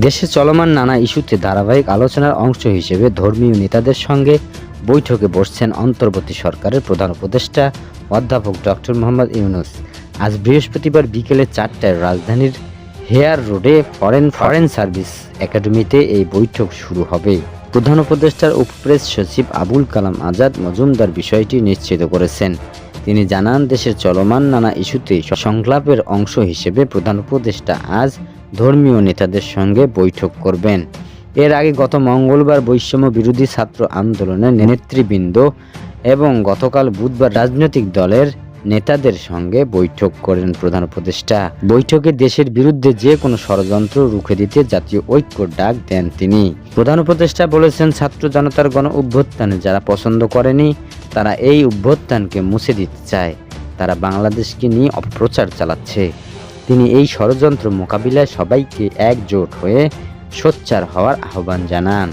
দেশে চলমান নানা ইস্যুতে ধারাবাহিক আলোচনার অংশ হিসেবে ধর্মীয় নেতাদের সঙ্গে বৈঠকে বসছেন অন্তর্বর্তী সরকারের প্রধান উপদেষ্টা অধ্যাপক ডক্টর মোহাম্মদ ইউনুস। আজ বৃহস্পতিবার বিকেলে চারটায় রাজধানীর হেয়ার রোডে ফরেন ফরেন সার্ভিস একাডেমিতে এই বৈঠক শুরু হবে। প্রধান উপদেষ্টার উপপ্রেস সচিব আবুল কালাম আজাদ মজুমদার বিষয়টি নিশ্চিত করেছেন। তিনি জানান, দেশের চলমান নানা ইস্যুতে সংলাপের অংশ হিসেবে প্রধান উপদেষ্টা আজ ধর্মীয় নেতাদের সঙ্গে বৈঠক করবেন। এর আগে গত মঙ্গলবার বৈষম্য বিরোধী ছাত্র আন্দোলনের নেতৃবৃন্দ এবং গতকাল বুধবার রাজনৈতিক দলের নেতাদের সঙ্গে বৈঠক করেন প্রধান উপদেষ্টা। বৈঠকে দেশের বিরুদ্ধে যে কোনো ষড়যন্ত্র রুখে দিতে জাতীয় ঐক্য ডাক দেন তিনি। প্রধান উপদেষ্টা বলেছেন, ছাত্র জনতার গণ অভ্যুত্থানে যারা পছন্দ করেনি, তারা এই অভ্যুত্থানকে মুছে দিতে চায়। তারা বাংলাদেশকে নিয়ে অপপ্রচার চালাচ্ছে। তিনি এই ষড়যন্ত্র মোকাবিলায় সবাইকে একজোট হয়ে সোচ্চার হওয়ার আহ্বান জানান।